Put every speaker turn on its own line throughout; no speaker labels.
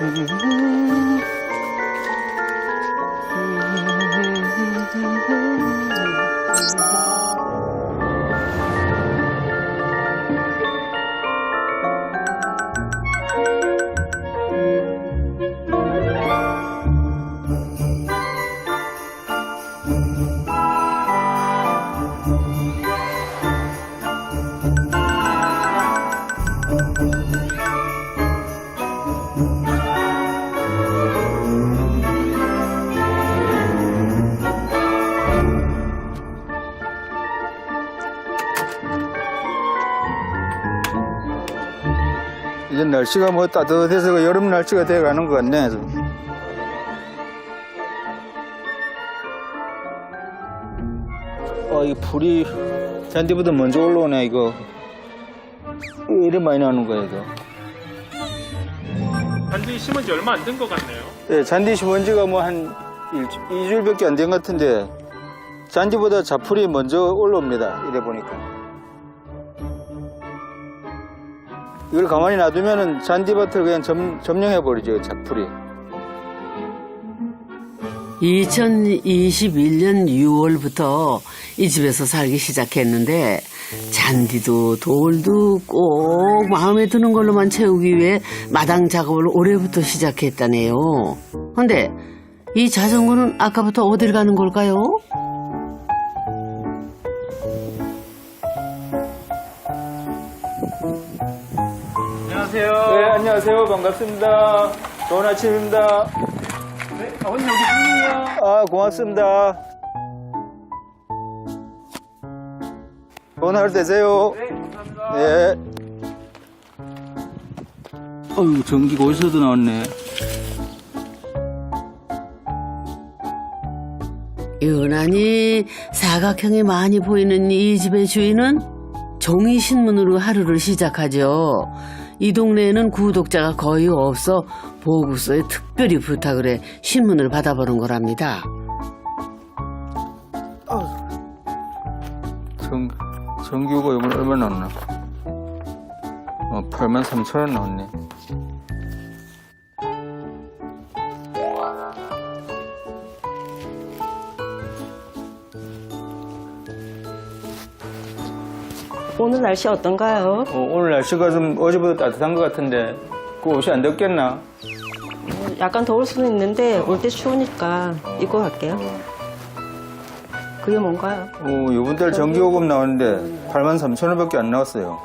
이 날씨가 뭐 따뜻해서 그 여름 날씨가 돼가는 것 같네. 좀. 아, 이 불이 잔디보다 먼저 올라오네, 이거. 왜 이래 많이 나는 거야, 이거.
잔디 심은 지 얼마 안 된 것 같네요.
예, 잔디 심은 지가 뭐한 일주일밖에 안 된 것 같은데, 잔디보다 자풀이 먼저 올라옵니다. 이래 보니까. 이걸 가만히 놔두면은 잔디밭을 그냥 점, 점령해버리죠, 자풀이.
2021년 6월부터 이 집에서 살기 시작했는데 잔디도 돌도 꼭 마음에 드는 걸로만 채우기 위해 마당 작업을 올해부터 시작했다네요. 근데 이 자전거는 아까부터 어딜 가는 걸까요?
안녕하세요.
네, 안녕하세요. 반갑습니다. 좋은 아침입니다.
네, 아버님 여기 있군요.
아, 고맙습니다. 좋은 하루 되세요.
네, 감사합니다.
네. 어휴, 전기가 어디서도 나왔네.
유난히 사각형이 많이 보이는 이 집의 주인은 종이 신문으로 하루를 시작하죠. 이 동네에는 구독자가 거의 없어 보고서에 특별히 부탁을 해 신문을 받아보는 거랍니다.
전, 전기요가 이번에 얼마 나왔나? 어, 8만 3천 원 나왔네.
오늘 날씨 어떤가요?
어, 오늘 날씨가 좀 어제보다 따뜻한 것 같은데, 그 옷이 안 덥겠나?
약간 더울 수는 있는데 올 때 추우니까 입고 갈게요. 그게 뭔가요?
어, 요번 달 전기요금 나왔는데 8만 3천 원밖에 안 나왔어요.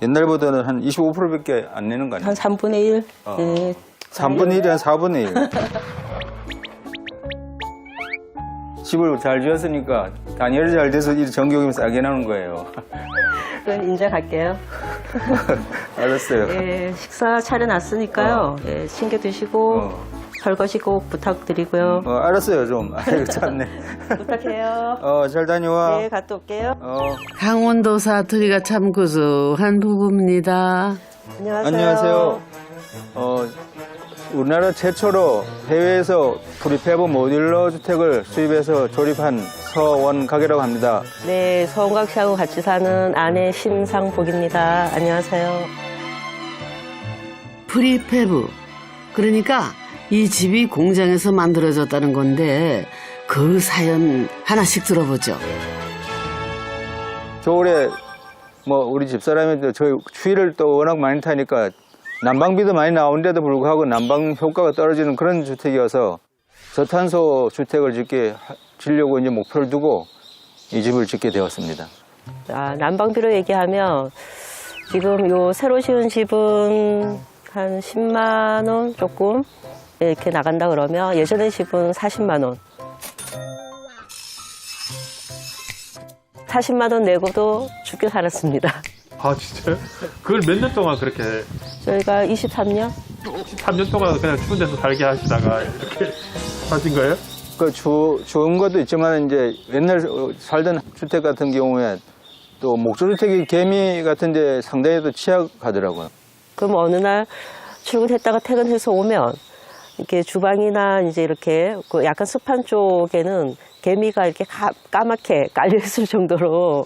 옛날보다는 한 25%밖에 안 내는 거 아니에요?
한 3분의 1?
어.
네.
3분의 1이 한 4분의 1. 집을 잘 지었으니까 단열이 잘 돼서 이 전기요금이 싸게 나오는 거예요.
그럼 인제 갈게요.
알았어요.
예, 식사 차려놨으니까요. 예, 챙겨 드시고
어.
설거지 꼭 부탁드리고요.
어, 알았어요, 좀. 아이고, 참네.
부탁해요.
어, 잘 다녀와.
네, 갔다 올게요.
어,
강원도 사투리가 참 구수한 부부입니다.
안녕하세요.
안녕하세요. 어, 우리나라 최초로 해외에서 프리페브 모듈러 주택을 수입해서 조립한 서원 가게라고 합니다.
네, 서은각 씨하고 같이 사는 아내 심상복입니다. 안녕하세요.
프리페브. 그러니까 이 집이 공장에서 만들어졌다는 건데 그 사연 하나씩 들어보죠.
겨울에 뭐 우리 집사람이 또 저희 추위를 또 워낙 많이 타니까 난방비도 많이 나오는데도 불구하고 난방 효과가 떨어지는 그런 주택이어서 저탄소 주택을 짓게 하- 지려고 이제 목표를 두고 이 집을 짓게 되었습니다.
아, 난방비로 얘기하면 지금 요 새로 지은 집은 한 10만 원 조금 이렇게 나간다 그러면 예전에 집은 40만 원. 40만 원 내고도 죽게 살았습니다.
아, 진짜요? 그걸 몇 년 동안 그렇게,
저희가 23년?
13년 동안 그냥 추운 데서 살게 하시다가 이렇게 사신 거예요?
그 주, 좋은 것도 있지만 이제 옛날 어, 살던 주택 같은 경우에 또 목조주택이 개미 같은 데 상당히 또 취약하더라고요.
그럼 어느 날 출근했다가 퇴근해서 오면 이렇게 주방이나 이제 이렇게 그 약간 습한 쪽에는 개미가 이렇게 가- 까맣게 깔려 있을 정도로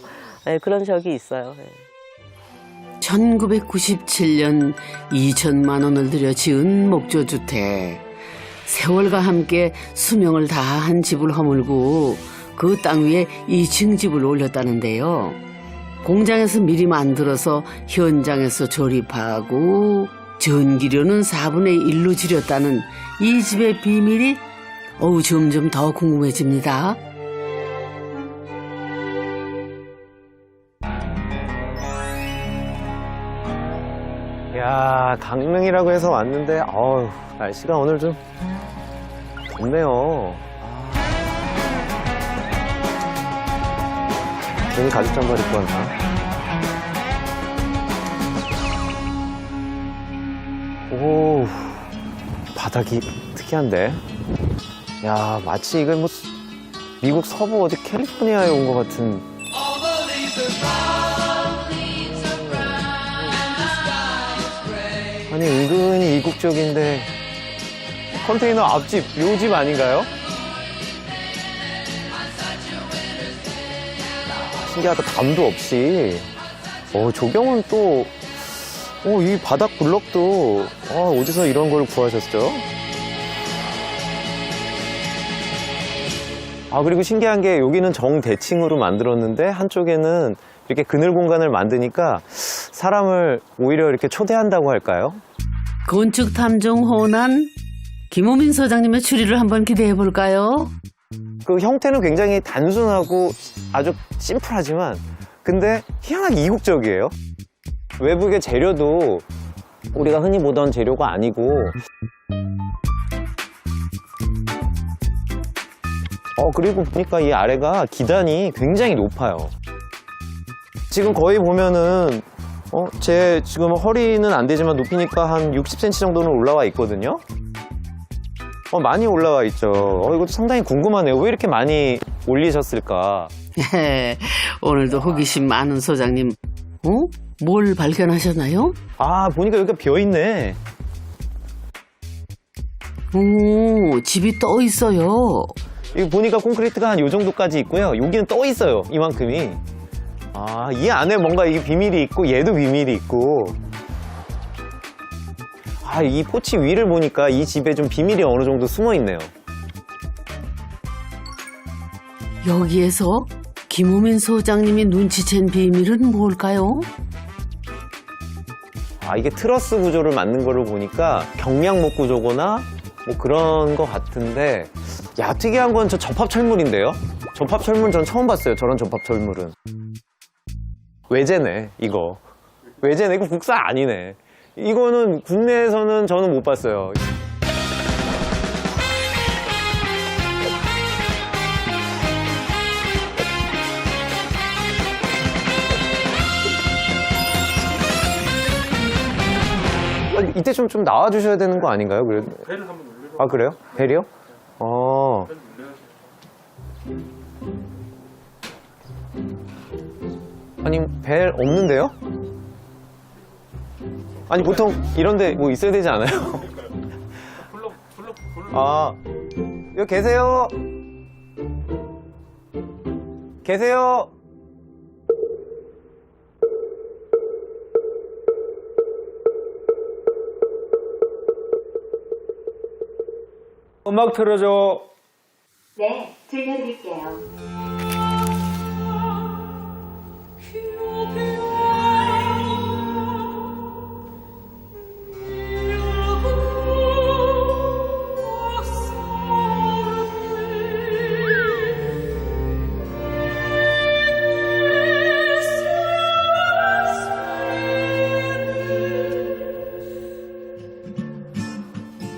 예, 그런 적이 있어요. 예.
1997년 2천만 원을 들여 지은 목조주택. 세월과 함께 수명을 다한 집을 허물고 그 땅 위에 2층 집을 올렸다는데요. 공장에서 미리 만들어서 현장에서 조립하고 전기료는 4분의 1로 줄였다는 이 집의 비밀이 어우 점점 더 궁금해집니다.
야 강릉이라고 해서 왔는데 어우 날씨가 오늘 좀 덥네요. 아. 괜히 가죽 잠바 입고 왔나? 오 바닥이 특이한데. 야 마치 이거 뭐 미국 서부 어디 캘리포니아에 온 것 같은. 아니 은근히 이국적인데 컨테이너 앞집 요 집 아닌가요? 야, 신기하다 담도 없이 어 조경은 또 어, 이 바닥 블럭도 아, 어디서 이런 걸 구하셨어요? 아 그리고 신기한 게 여기는 정대칭으로 만들었는데 한쪽에는 이렇게 그늘 공간을 만드니까 사람을 오히려 이렇게 초대한다고 할까요?
건축 탐정 호난 김호민 소장님의 추리를 한번 기대해 볼까요?
그 형태는 굉장히 단순하고 아주 심플하지만 근데 희한하게 이국적이에요. 외부의 재료도 우리가 흔히 보던 재료가 아니고 어 그리고 보니까 이 아래가 기단이 굉장히 높아요. 지금 거의 보면은 어, 제 지금 허리는 안 되지만 높이니까 한 60cm 정도는 올라와 있거든요. 어, 많이 올라와 있죠. 어, 이것도 상당히 궁금하네요. 왜 이렇게 많이 올리셨을까?
오늘도 호기심 많은 소장님, 어? 뭘 발견하셨나요?
아, 보니까 여기가 비어 있네.
오, 집이 떠 있어요.
이거 보니까 콘크리트가 한 요 정도까지 있고요. 여기는 떠 있어요. 이만큼이. 아, 이 안에 뭔가 이게 비밀이 있고, 얘도 비밀이 있고. 아, 이 포치 위를 보니까 이 집에 좀 비밀이 어느 정도 숨어 있네요.
여기에서 김호민 소장님이 눈치챈 비밀은 뭘까요?
아, 이게 트러스 구조를 만든 거를 보니까 경량목 구조거나 뭐 그런 거 같은데, 야, 특이한 건 저 접합 철물인데요? 접합 철물 전 처음 봤어요. 저런 접합 철물은. 외제네, 이거. 외제네, 이거 국산 아니네. 이거는 국내에서는 저는 못 봤어요. 아, 이때 좀, 좀 나와주셔야 되는 거 아닌가요? 그래도.
배를 한번 올려봐.
아, 그래요? 벨이요? 어. 아니, 벨 없는데요? 아니, 보통 이런데 뭐 있어야 되지 않아요?
불러, 불러, 불러.
아, 여기 계세요? 계세요?
음악 틀어줘.
네, 들려드릴게요.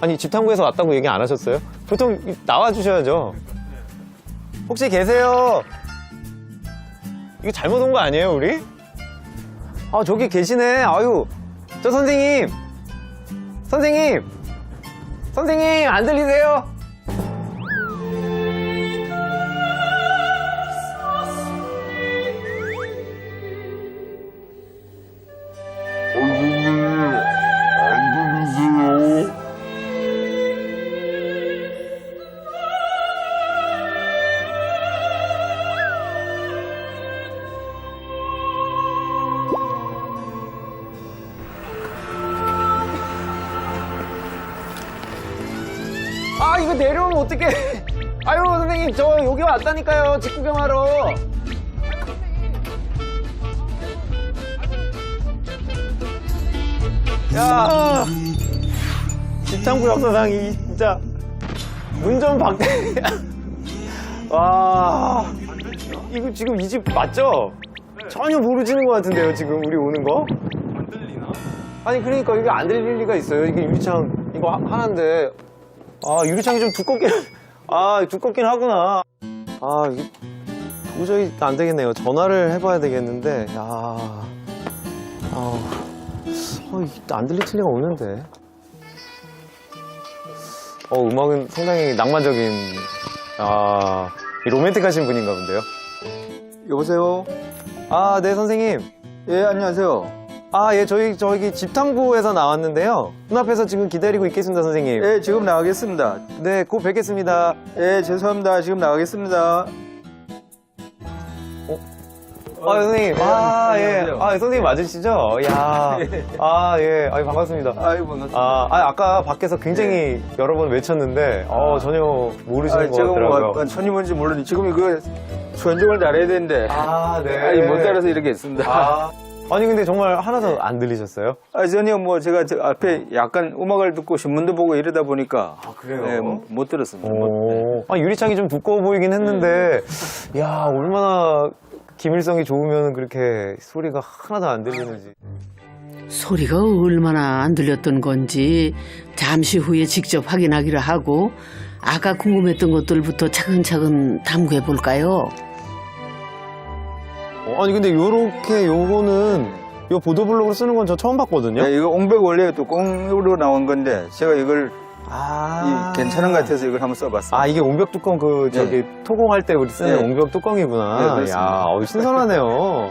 아니, 집탐구에서 왔다고 얘기 안 하셨어요? 보통 나와 주셔야죠. 혹시 계세요? 이거 잘못 온 거 아니에요, 우리? 아, 저기 계시네. 아유, 저 선생님! 선생님! 선생님, 안 들리세요? 어떡해. 아유, 선생님, 저 여기 왔다니까요. 집 구경하러. 야, 집창구 역사상이 진짜 문전 박대. 와, 이거 지금 이 집 맞죠? 전혀 모르시는 것 같은데요, 지금 우리 오는 거?
안 들리나?
아니 그러니까 이게 안 들릴 리가 있어요. 이게 유리창 이거 하- 하나인데 아 유리창이 좀 두껍긴 아 두껍긴 하구나. 아 도저히 안 되겠네요. 전화를 해봐야 되겠는데 야, 아, 어, 안 들릴 틀리가 없는데. 어 음악은 상당히 낭만적인 아이 로맨틱하신 분인가 본데요.
여보세요?
아 네 선생님.
예, 안녕하세요.
아, 예, 저희, 저기 집탐구에서 나왔는데요. 눈앞에서 지금 기다리고 있겠습니다, 선생님.
예, 지금 나가겠습니다.
네, 곧 뵙겠습니다.
예, 죄송합니다. 지금 나가겠습니다.
아, 선생님.
예,
아, 예. 아, 선생님 맞으시죠? 야 아, 예. 아, 반갑습니다.
아이고, 반갑습니다.
아, 아, 아까 밖에서 굉장히 여러 번 외쳤는데, 어, 전혀 모르시는
아,
것
지금
같더라고요.
뭐, 천이 뭔지 모르니 지금 이거 수현종을 잘해야 되는데.
아, 네.
아니, 못 따라서 이렇게 했습니다.
아, 아니, 근데 정말 하나도 안 들리셨어요?
아, 전혀 뭐 제가 저 앞에 약간 음악을 듣고 신문도 보고 이러다 보니까.
아, 그래요?
예, 못- 못 들었습니다. 못-
오. 아, 유리창이 좀 두꺼워 보이긴 했는데, 야, 얼마나 기밀성이 좋으면 그렇게 소리가 하나도 안 들리는지.
소리가 얼마나 안 들렸던 건지 잠시 후에 직접 확인하기로 하고 아까 궁금했던 것들부터 차근차근 탐구해 볼까요?
어, 아니, 근데 요렇게 요거는, 요 보도블록으로 쓰는 건 저 처음 봤거든요?
예, 이거 옹백 원래 뚜껑으로 나온 건데 제가 이걸
아.
이 괜찮은 것 같아서 이걸 한번 써봤습니다.
아, 이게 옹벽 뚜껑 그, 저기, 토공할 때 우리 쓰는
네.
옹벽 뚜껑이구나.
네, 그렇습니다.
야, 어, 신선하네요.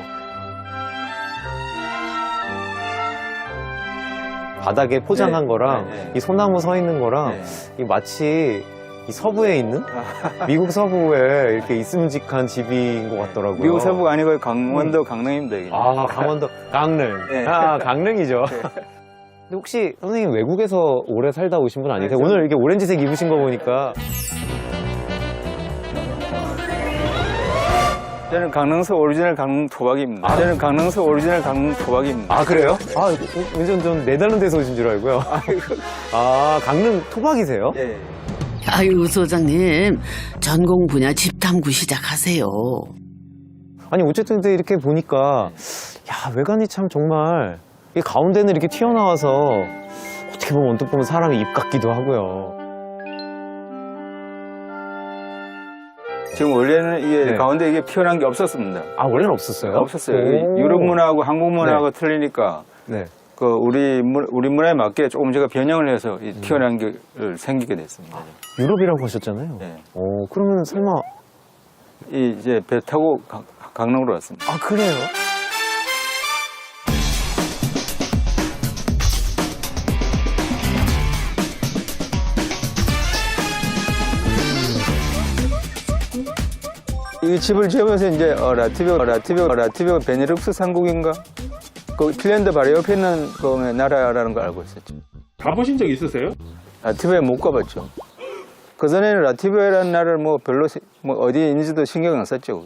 바닥에 포장한
네,
거랑
네, 네.
이 소나무 서 있는 거랑
네.
이 마치 이 서부에 있는 미국 서부에 이렇게 있음직한 집인 것 같더라고요.
미국 서부가 아니고 강원도 강릉입니다. 이게.
아 강원도 강릉.
네.
아 강릉이죠. 근데 혹시 선생님 외국에서 오래 살다 오신 분 아니세요?
네,
오늘 이렇게 오렌지색 입으신 거 보니까
저는 강릉서 오리지널 강릉 토박입니다. 저는 강릉서 오리지널 강릉 토박입니다.
아 그래요? 아 어, 완전 좀 내다른 데서 오신 줄 알고요. 아 강릉 토박이세요?
예.
아유 소장님 전공 분야 집탐구 시작하세요.
아니 어쨌든 근데 이렇게 보니까 야 외관이 참 정말 이 가운데는 이렇게 튀어나와서 어떻게 보면 언뜻 보면 사람의 입 같기도 하고요.
지금 원래는 이게
네.
가운데 이게 피어난 게 없었습니다.
아 원래는 없었어요?
없었어요.
오.
유럽 문화하고 한국 문화하고 틀리니까
네.
그 우리 문, 우리 문화에 맞게 조금 제가 변형을 해서
음.
이 튀어나온 게 생기게 됐습니다.
유럽이라고 하셨잖아요.
네.
어 그러면 설마
이 이제 배 타고 강- 강릉으로 왔습니다.
아 그래요?
이 집을 지으면서 이제 어, 라트비아, 어, 라트비아, 어, 라트비아 베네룩스 삼국인가? 그 핀란드 바로 옆에 있는 그 나라라는 걸 알고 있었죠.
가보신 적 있으세요?
라트비아에 못 가봤죠. 그 전에는 라트비아라는 나라를 뭐 별로 시- 뭐 어디에 있는지도 신경 안 썼죠.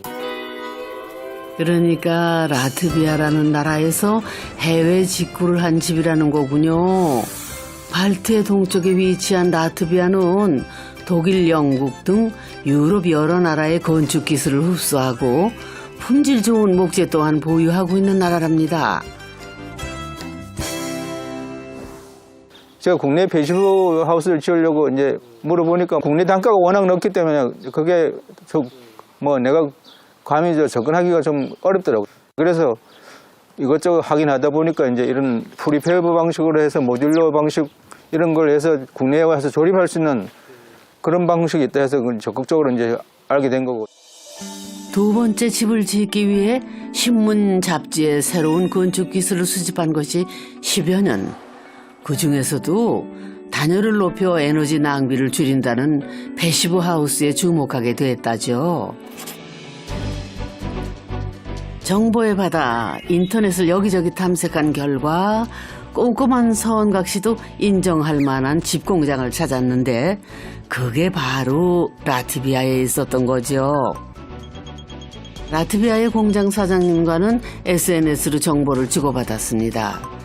그러니까 라트비아라는 나라에서 해외 직구를 한 집이라는 거군요. 발트해 동쪽에 위치한 라트비아는 독일, 영국 등 유럽 여러 나라의 건축 기술을 흡수하고 품질 좋은 목재 또한 보유하고 있는 나라랍니다.
제가 국내 배시브 하우스를 지으려고 이제 물어보니까 국내 단가가 워낙 높기 때문에 그게 저뭐 내가 감히 저 접근하기가 좀 어렵더라고요. 그래서 이것저것 확인하다 보니까 이제 이런 프리페브 방식으로 해서 모듈러 방식 이런 걸 해서 국내에 와서 조립할 수 있는 그런 방식이 있다 해서 적극적으로 이제 알게 된 거고.
두 번째 집을 짓기 위해 신문 잡지에 새로운 건축 기술을 수집한 것이 10여 년. 그 중에서도 단열을 높여 에너지 낭비를 줄인다는 패시브 하우스에 주목하게 됐다죠. 정보에 받아 인터넷을 여기저기 탐색한 결과 꼼꼼한 서원각 씨도 인정할 만한 집 공장을 찾았는데 그게 바로 라트비아에 있었던 거죠. 라트비아의 공장 사장님과는 SNS로 정보를 주고받았습니다.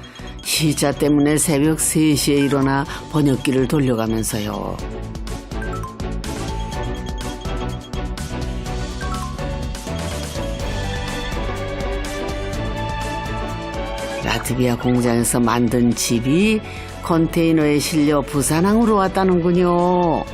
시자 때문에 새벽 3시에 일어나 번역기를 돌려가면서요. 라트비아 공장에서 만든 집이 컨테이너에 실려 부산항으로 왔다는군요.